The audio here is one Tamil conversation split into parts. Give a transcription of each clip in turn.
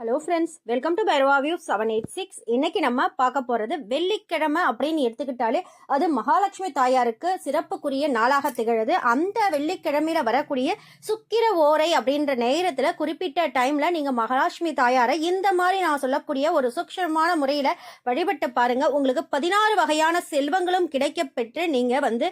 Hello friends welcome to Bhairava view seven eight six இன்னைக்கு நம்ம பார்க்க போகிறது வெள்ளிக்கிழமை அப்படின்னு எடுத்துக்கிட்டாலே அது மகாலட்சுமி தாயாருக்கு சிறப்புக்குரிய நாளாக திகழது. அந்த வெள்ளிக்கிழமையில வரக்கூடிய சுக்கிர ஓரை அப்படின்ற நேரத்தில் குறிப்பிட்ட டைமில் நீங்கள் மகாலட்சுமி தாயாரை இந்த மாதிரி நான் சொல்லக்கூடிய ஒரு சூக்ஷமான முறையில் வழிபட்டு பாருங்க. உங்களுக்கு பதினாறு வகையான செல்வங்களும் கிடைக்க பெற்று நீங்கள் வந்து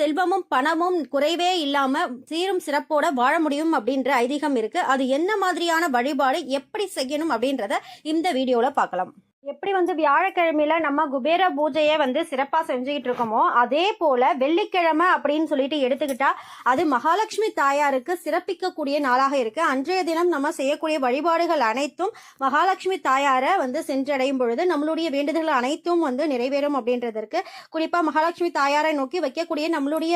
செல்வமும் பணமும் குறைவே இல்லாமல் சீரும் சிறப்போட வாழ முடியும் அப்படின்ற ஐதீகம் இருக்குது அது என்ன மாதிரியான வழிபாடு எப்படி செய்யணும் அப்படின்றத இந்த வீடியோவில் பார்க்கலாம். எப்படி வந்து வியாழக்கிழமையில நம்ம குபேர பூஜையை வந்து சிறப்பாக செஞ்சுக்கிட்டு இருக்கோமோ அதே போல வெள்ளிக்கிழமை அப்படின்னு சொல்லிட்டு எடுத்துக்கிட்டா அது மகாலட்சுமி தாயாருக்கு சிறப்பிக்கக்கூடிய நாளாக இருக்கு. அன்றைய தினம் நம்ம செய்யக்கூடிய வழிபாடுகள் அனைத்தும் மகாலட்சுமி தாயாரை வந்து சென்றடையும் பொழுது நம்மளுடைய வேண்டுதல்கள் அனைத்தும் வந்து நிறைவேறும் அப்படின்றதற்கு குறிப்பாக மகாலட்சுமி தாயாரை நோக்கி வைக்கக்கூடிய நம்மளுடைய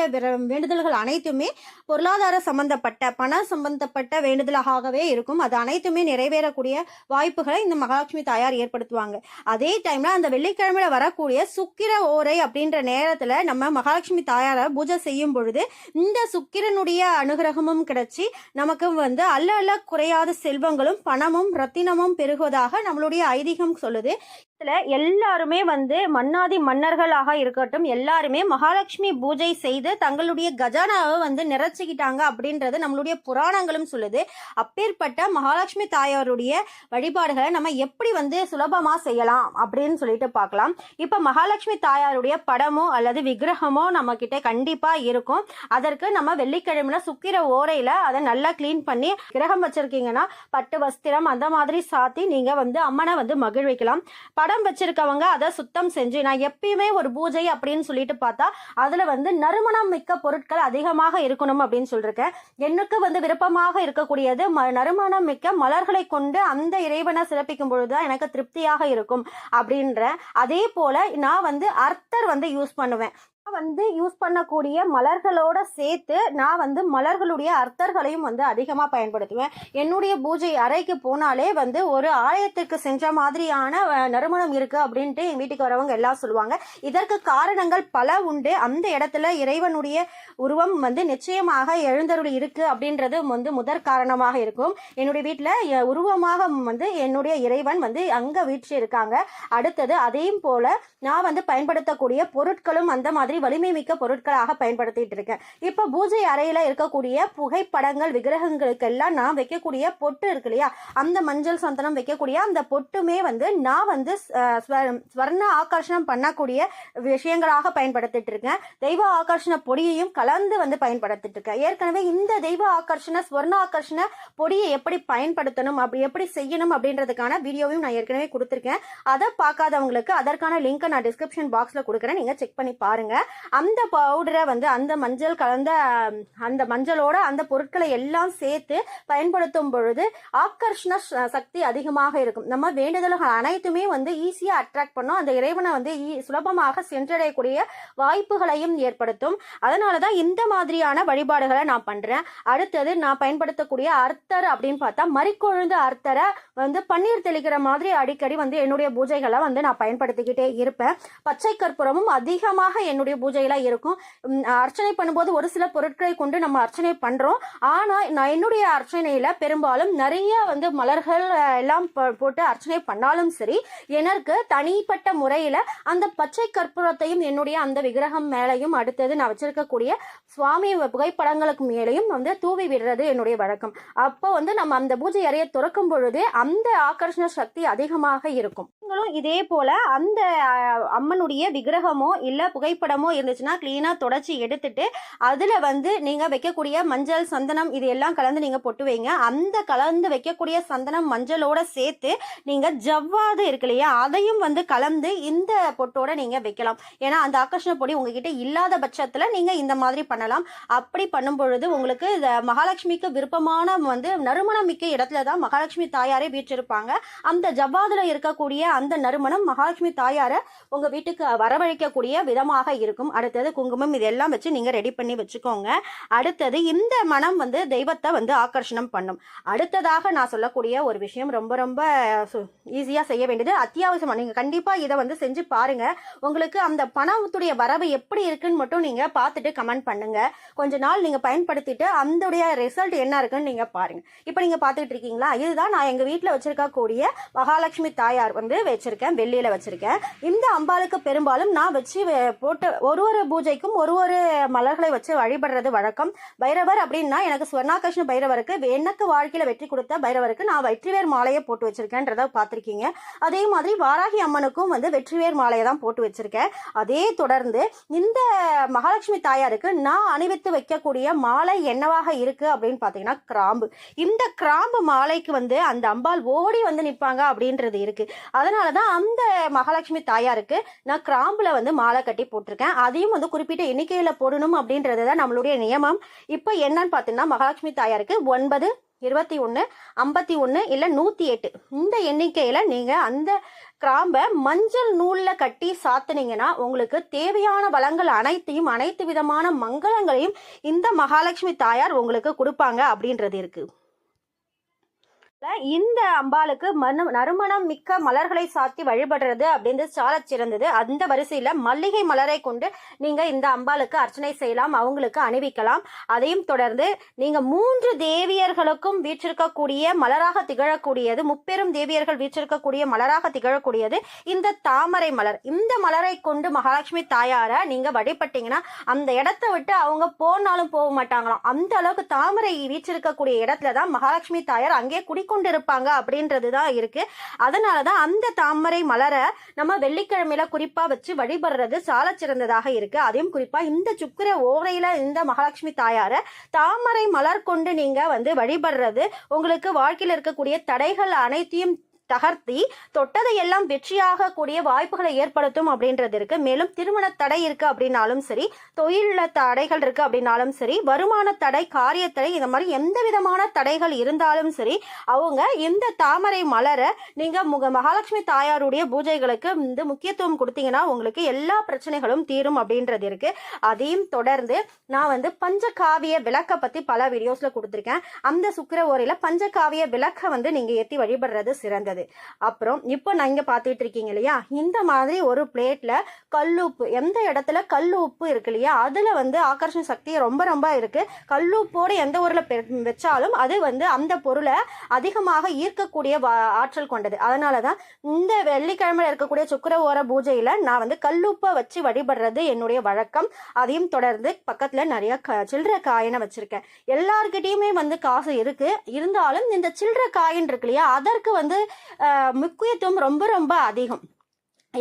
வேண்டுதல்கள் அனைத்துமே பொருளாதார சம்பந்தப்பட்ட பண சம்பந்தப்பட்ட வேண்டுதலாகவே இருக்கும். அது அனைத்துமே நிறைவேறக்கூடிய வாய்ப்புகளை இந்த மகாலட்சுமி தாயார் ஏற்படுத்துவாங்க. அதே டைம்ல அந்த வெள்ளிக்கிழமையில வரக்கூடிய சுக்கிர ஓரை அப்படின்ற நேரத்துல நம்ம மகாலட்சுமி தாயார பூஜை செய்யும் பொழுது இந்த சுக்கிரனுடைய அனுகிரகமும் கிடைச்சி நமக்கு வந்து அல்ல அல்ல குறையாத செல்வங்களும் பணமும் ரத்தினமும் பெருகுவதாக நம்மளுடைய ஐதீகம் சொல்லுது. இதுல எல்லாருமே வந்து மன்னாதி மன்னர்களாக இருக்கட்டும் எல்லாருமே மகாலட்சுமி பூஜை செய்து தங்களுடைய கஜானாவை வந்து நிறைச்சிக்கிட்டாங்க அப்படின்றது நம்மளுடைய புராணங்களும் சொல்லுது. அப்பேற்பட்ட மகாலட்சுமி தாயாருடைய வழிபாடுகளை நம்ம எப்படி வந்து சுலபமா செய்யலாம் அப்படின்னு சொல்லிட்டு பார்க்கலாம். இப்போ மகாலட்சுமி தாயாருடைய படமோ அல்லது விக்கிரகமோ நம்ம கிட்ட கண்டிப்பாக இருக்கும். அதற்கு நம்ம வெள்ளிக்கிழமையில சுக்கிர ஓரையில் அதை நல்லா க்ளீன் பண்ணி கிரகம் வச்சிருக்கீங்கன்னா பட்டு வஸ்திரம் அந்த மாதிரி சாத்தி நீங்கள் வந்து அம்மனை வந்து மகிழ்விக்கலாம். படம் வச்சிருக்கவங்க அதை சுத்தம் செஞ்சு நான் எப்பயுமே ஒரு பூஜை அப்படின்னு சொல்லிட்டு பார்த்தா அதில் வந்து நறுமணம் மிக்க பொருட்கள் அதிகமாக இருக்கணும் அப்படின்னு சொல்லியிருக்கேன் எனக்கு வந்து விருப்பமாக இருக்கக்கூடியது ம- நறுமணம் மிக்க மலர்களை கொண்டு அந்த இறைவனை சிறப்பிக்கும் பொழுதுதான் எனக்கு திருப்தியாக இருக்கும் இருக்கும். அப்படின்ற அதே போல நான் வந்து அர்த்தர் வந்து யூஸ் பண்ணுவேன். வந்து யூஸ் பண்ணக்கூடிய மலர்களோட சேர்த்து நான் வந்து மலர்களுடைய அர்த்தர்களையும் வந்து அதிகமாக பயன்படுத்துவேன். என்னுடைய பூஜை அறைக்கு போனாலே வந்து ஒரு ஆலயத்துக்கு சென்ற மாதிரியான நறுமணம் இருக்குது அப்படின்ட்டு எங்கள் வீட்டுக்கு வரவங்க எல்லாம் சொல்லுவாங்க. இதற்கு காரணங்கள் பல உண்டு. அந்த இடத்துல இறைவனுடைய உருவம் வந்து நிச்சயமாக எழுந்தருள் இருக்குது அப்படின்றது வந்து முதற் காரணமாக இருக்கும். என்னுடைய வீட்டில் உருவமாக வந்து என்னுடைய இறைவன் வந்து அங்கே வீற்று இருக்காங்க அடுத்தது அதையும் போல நான் வந்து பயன்படுத்தக்கூடிய பொருட்களும் அந்த மாதிரி வலிமை மிக்க பொருட்களாக பயன்படுத்திட்டு இருக்கேன். இப்போ பூஜை அறையில் இருக்கக்கூடிய புகைப்படங்கள் விக்கிரகங்களுக்கெல்லாம் நான் வைக்கக்கூடிய பொட்டு இருக்கு இல்லையா? அந்த மஞ்சள் சந்தனம் வைக்கக்கூடிய அந்த பொட்டுமே வந்து நான் வந்து ஸ்வர்ண ஆகர்ஷணம் பண்ணக்கூடிய விஷயங்களாக பயன்படுத்திட்டு இருக்கேன். தெய்வ ஆகர்ஷண பொடியையும் கலந்து வந்து பயன்படுத்திட்டு இருக்கேன். ஏற்கனவே இந்த தெய்வ ஆகர்ஷண ஸ்வர்ண ஆகர்ஷண பொடியை எப்படி பயன்படுத்தணும் அப்படி எப்படி செய்யணும் அப்படின்றதுக்கான வீடியோவையும் நான் ஏற்கனவே கொடுத்துருக்கேன். அதை பார்க்காதவங்களுக்கு அதற்கான லிங்க்கை நான் டிஸ்கிரிப்ஷன் பாக்ஸில் கொடுக்குறேன். நீங்கள் செக் பண்ணி பாருங்க. அந்த பவுடரை வந்து அந்த மஞ்சள் கலந்த அந்த மஞ்சளோட அந்த பொருட்களை எல்லாம் சேர்த்து பயன்படுத்தும் பொழுது ஆக்கர்ஷண சக்தி அதிகமாக இருக்கும். நம்ம வேண்டுதல்கள் அனைத்துமே வந்து ஈஸியாக அட்ராக்ட் பண்ணும். அந்த இறைவனை வந்து ஈ- சுலபமாக சென்றடையக்கூடிய வாய்ப்புகளையும் ஏற்படுத்தும். அதனால தான் இந்த மாதிரியான வழிபாடுகளை நான் பண்ணுறேன் அடுத்தது நான் பயன்படுத்தக்கூடிய அர்த்தர் அப்படின்னு பார்த்தா மறிக்கொழுந்து அர்த்தரை வந்து பன்னீர் தெளிக்கிற மாதிரி அடிக்கடி வந்து என்னுடைய பூஜைகளை வந்து நான் பயன்படுத்திக்கிட்டே இருப்பேன். பச்சை கற்பூரமும் அதிகமாக என்னுடைய பூஜையில இருக்கும். அர்ச்சனை பண்ணும்போது ஒரு சில பொருட்களை கொண்டு நம்ம அர்ச்சனை பண்ணுறோம் ஆனால் நான் என்னுடைய அர்ச்சனையில் பெரும்பாலும் நிறைய வந்து மலர்கள் எல்லாம் போ- போட்டு அர்ச்சனை பண்ணாலும் சரி எனக்கு தனிப்பட்ட முறையில் அந்த பச்சை கற்பூரத்தையும் என்னுடைய அந்த விக்கிரகம் மேலையும் அடுத்தது நான் வச்சிருக்கக்கூடிய சுவாமி புகைப்படங்களுக்கு மேலையும் வந்து தூவி விடுறது என்னுடைய வழக்கம். அப்போ வந்து நம்ம அந்த பூஜை அறையை துறக்கும் பொழுது அந்த ஆகர்ஷண சக்தி அதிகமாக இருக்கும். நீங்களும் இதே போல அந்த அம்மனுடைய விக்கிரகமோ இல்லை புகைப்படமோ இருந்துச்சுன்னா க்ளீனாக தொடச்சி எடுத்துட்டு அதில் வந்து நீங்கள் வைக்கக்கூடிய மஞ்சள் சந்தனம் இது எல்லாம் கலந்து நீங்கள் பொட்டு வைங்க. அந்த கலந்து வைக்கக்கூடிய சந்தனம் மஞ்சளோட சேர்த்து நீங்கள் ஜவ்வாது இருக்கு இல்லையா அதையும் வந்து கலந்து இந்த பொட்டோட நீங்கள் வைக்கலாம். ஏன்னா அந்த ஆக்கர்ஷண பொடி உங்ககிட்ட இல்லாத பட்சத்தில் நீங்கள் இந்த மாதிரி பண்ணலாம். அப்படி பண்ணும் பொழுது உங்களுக்கு இந்த மகாலட்சுமிக்கு விருப்பமான வந்து நறுமணம் மிக்க இடத்துல தான் மகாலட்சுமி தாயாரே வீற்றிருப்பாங்க. அந்த ஜவ்வாதுல இருக்கக்கூடிய அந்த நறுமணம் மகாலட்சுமி தாயாரை உங்கள் வீட்டுக்கு வரவழைக்கக்கூடிய விதமாக இருக்கும். அடுத்தது குங்குமம் இதெல்லாம் வச்சு நீங்க ரெடி பண்ணி வச்சுக்கோங்க. அடுத்தது இந்த மனம் வந்து தெய்வத்தை வந்து ஆகர்ஷணம் பண்ணும். அடுத்ததாக நான் சொல்லக்கூடிய ஒரு விஷயம் ரொம்ப ரொம்ப ஈஸியாக செய்ய வேண்டியது அத்தியாவசியம். நீங்கள் கண்டிப்பாக இதை வந்து செஞ்சு பாருங்க. உங்களுக்கு அந்த பணத்துடைய வரவு எப்படி இருக்குன்னு மட்டும் நீங்கள் பார்த்துட்டு கமெண்ட் பண்ணுங்க. கொஞ்ச நாள் நீங்கள் பயன்படுத்திட்டு அதோடைய ரிசல்ட் என்ன இருக்குன்னு நீங்கள் பாருங்க. இப்போ நீங்கள் பார்த்துட்டு இருக்கீங்களா? இதுதான் நான் எங்கள் வீட்டில் வச்சுருக்கக்கூடிய மகாலட்சுமி தாயார் வந்து வச்சிருக்கேன். வெள்ளியில் வச்சிருக்கேன். இந்த அம்பாளுக்கு பெரும்பாலும் நான் வச்சு போட்டு ஒரு ஒரு பூஜைக்கும் ஒரு ஒரு மலர்களை வச்சு வழிபடுறது வழக்கம். பைரவர் அப்படின்னா எனக்கு ஸ்வர்ணாகிருஷ்ண பைரவருக்கு எனக்கு வாழ்க்கையில் வெற்றி கொடுத்த பைரவருக்கு நான் வெற்றிவேர் மாலையை போட்டு வச்சிருக்கேன்றத பார்த்துருக்கீங்க. அதே மாதிரி வாராகி அம்மனுக்கும் வந்து வெற்றிவேர் மாலையை தான் போட்டு வச்சிருக்கேன். அதே தொடர்ந்து இந்த மகாலட்சுமி தாயாருக்கு நான் அணிவித்து வைக்கக்கூடிய மாலை என்னவாக இருக்கு அப்படின்னு பார்த்தீங்கன்னா கிராம்பு. இந்த கிராம்பு மாலைக்கு வந்து அந்த அம்பாள் ஓடி வந்து நிற்பாங்க அப்படின்றது இருக்கு. அதனால தான் அந்த மகாலட்சுமி தாயாருக்கு நான் கிராம்புல வந்து மாலை கட்டி போட்டிருக்கேன். அதையும் வந்து குறிப்பிட்ட எண்ணிக்கையில் போடணும் அப்படின்றது தான் நம்மளுடைய நியமம். இப்போ என்னன்னு பார்த்தீங்கன்னா மகாலட்சுமி தாயாருக்கு ஒன்பது இருபத்தி ஒன்று ஐம்பத்தி ஒன்று இல்லை நூற்றி எட்டு. இந்த எண்ணிக்கையில் நீங்கள் அந்த கிராம்பை மஞ்சள் நூலில் கட்டி சாத்தினீங்கன்னா உங்களுக்கு தேவையான வளங்கள் அனைத்தையும் அனைத்து விதமான மங்களங்களையும் இந்த மகாலட்சுமி தாயார் உங்களுக்கு கொடுப்பாங்க அப்படின்றது இருக்குது இந்த அம்பாளுக்கு மனம் நறுமணம் மிக்க மலர்களை சாத்தி வழிபடுறது அப்படின்றது சால சிறந்தது. அந்த வரிசையில் மல்லிகை மலரை கொண்டு நீங்கள் இந்த அம்பாளுக்கு அர்ச்சனை செய்யலாம் அவங்களுக்கு அணிவிக்கலாம். அதையும் தொடர்ந்து நீங்கள் மூன்று தேவியர்களுக்கும் வீற்றிருக்கக்கூடிய மலராக திகழக்கூடியது முப்பெரும் தேவியர்கள் வீற்றிருக்கக்கூடிய மலராக திகழக்கூடியது இந்த தாமரை மலர். இந்த மலரை கொண்டு மகாலட்சுமி தாயாரை நீங்கள் வழிபட்டீங்கன்னா அந்த இடத்த விட்டு அவங்க போனாலும் போக மாட்டாங்களாம். அந்த அளவுக்கு தாமரை வீற்றிருக்கக்கூடிய இடத்துல தான் மகாலட்சுமி தாயார் அங்கே கொண்டிருப்பாங்க அப்படின்றது தான் இருக்கு. அதனால தான் அந்த தாமரை மலரை நம்ம வெள்ளிக்கிழமையில குறிப்பா வச்சு வழிபடுறது சால சிறந்ததாக இருக்கு. அதையும் குறிப்பா இந்த சுக்கிர ஓரையில இந்த மகாலட்சுமி தாயார தாமரை மலர் கொண்டு நீங்க வந்து வழிபடுறது உங்களுக்கு வாழ்க்கையில் இருக்கக்கூடிய தடைகள் அனைத்தையும் தகர்த்தி தொட்டதை எல்லாம் வெற்றியாக கூடிய வாய்ப்புகளை ஏற்படுத்தும் அப்படின்றது இருக்கு. மேலும் திருமண தடை இருக்கு அப்படின்னாலும் சரி தொழில தடைகள் இருக்கு அப்படின்னாலும் சரி வருமான தடை காரிய தடை இந்த மாதிரி எந்த விதமான தடைகள் இருந்தாலும் சரி அவங்க இந்த தாமரை மலரை நீங்க முக மகாலட்சுமி தாயாருடைய பூஜைகளுக்கு இந்த முக்கியத்துவம் கொடுத்தீங்கன்னா உங்களுக்கு எல்லா பிரச்சனைகளும் தீரும் அப்படின்றது இருக்கு. அதையும் தொடர்ந்து நான் வந்து பஞ்சகாவிய விளக்க பத்தி பல வீடியோஸ்ல கொடுத்துருக்கேன். அந்த சுக்கிர ஓரையில பஞ்சகாவிய விளக்க வந்து நீங்க ஏத்தி வழிபடுறது சிறந்தது. அப்புறம் இப்போ நான் இங்கே பார்த்துட்டு இருக்கீங்க இல்லையா? இந்த மாதிரி ஒரு பிளேட்டில் கல்லுப்பு எந்த இடத்துல கல் உப்பு இருக்கு இல்லையா? அதில் வந்து ஆகர்ஷண சக்தி ரொம்ப ரொம்ப இருக்குது கல்லுப்போடு எந்த ஊரில் பெ- வச்சாலும் அது வந்து அந்த பொருளை அதிகமாக ஈர்க்கக்கூடிய வா- ஆற்றல் கொண்டது. அதனால தான் இந்த வெள்ளிக்கிழமையில் இருக்கக்கூடிய சுக்கிர ஓர பூஜையில் நான் வந்து கல்லுப்பை வச்சு வழிபடுறது என்னுடைய வழக்கம். அதையும் தொடர்ந்து பக்கத்தில் நிறைய க சில்லற காயினை வச்சுருக்கேன். எல்லார்கிட்டேயுமே வந்து காசு இருக்குது இருந்தாலும் இந்த சில்லற காயின் இருக்கு இல்லையா? அதற்கு வந்து முக்கியத்துவம் ரொம்ப ரொம்ப அதிகம்.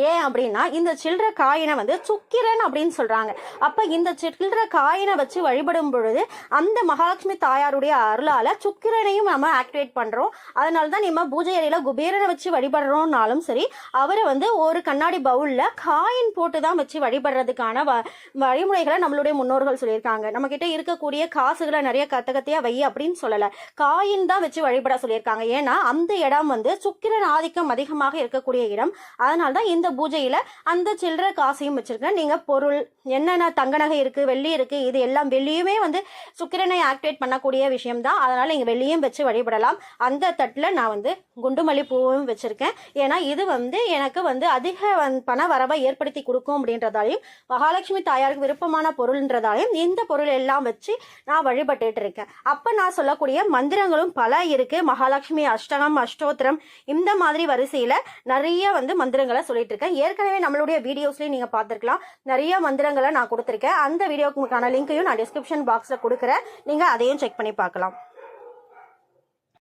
ஏன் அப்படின்னா இந்த சில்லற காயினை வந்து சுக்கிரன் அப்படின்னு சொல்கிறாங்க அப்போ இந்த சில்லற காயினை வச்சு வழிபடும் பொழுது அந்த மகாலட்சுமி தாயாருடைய அருளால் சுக்கிரனையும் நம்ம ஆக்டிவேட் பண்ணுறோம் அதனால தான் நம்ம பூஜை அறையில் குபேரனை வச்சு வழிபடுறோம்னாலும் சரி அவரை வந்து ஒரு கண்ணாடி பவுலில் காயின் போட்டு தான் வச்சு வழிபடுறதுக்கான வ- வழிமுறைகளை நம்மளுடைய முன்னோர்கள் சொல்லியிருக்காங்க. நம்மக்கிட்ட இருக்கக்கூடிய காசுகளை நிறைய கத்தகத்தையாக வை அப்படின்னு சொல்லலை. காயின் தான் வச்சு வழிபட சொல்லியிருக்காங்க. ஏன்னா அந்த இடம் வந்து சுக்கிரன் ஆதிக்கம் அதிகமாக இருக்கக்கூடிய இடம். அதனால தான் இந்த பூஜையில அந்த சில்லற காசையும் வச்சுருக்கேன். நீங்கள் பொருள் என்னென்ன தங்க நகை இருக்குது வெள்ளி இருக்குது இது எல்லாம் வெள்ளியுமே வந்து சுக்கிரனை ஆக்டிவேட் பண்ணக்கூடிய விஷயம் தான் அதனால் நீங்க வெள்ளியும் வச்சு வழிபடலாம். அந்த தட்டில் நான் வந்து குண்டுமல்லி பூவும் வச்சுருக்கேன். ஏன்னா இது வந்து எனக்கு வந்து அதிக வந் பண வரவை ஏற்படுத்தி கொடுக்கும் அப்படின்றதாலையும் மகாலட்சுமி தாயாருக்கு விருப்பமான பொருள்ன்றதாலையும் இந்த பொருள் எல்லாம் வச்சு நான் வழிபட்டுட்டு இருக்கேன். அப்போ நான் சொல்லக்கூடிய மந்திரங்களும் பல இருக்குது மகாலட்சுமி அஷ்டகம் அஷ்டோத்திரம் இந்த மாதிரி வரிசையில் நிறைய வந்து மந்திரங்களை சொல்லிட்டு கொடுத்துருக்கேன். ஏற்கனவே நம்மளுடைய வீடியோஸ்லயும் நீங்க பார்த்துருக்கலாம். நிறைய மந்திரங்களை நான் கொடுத்துருக்கேன். அந்த வீடியோக்கான லிங்கையும் நான் டிஸ்கிரிப்ஷன் பாக்ஸில் கொடுக்குறேன். நீங்க அதையும் செக் பண்ணி பார்க்கலாம்.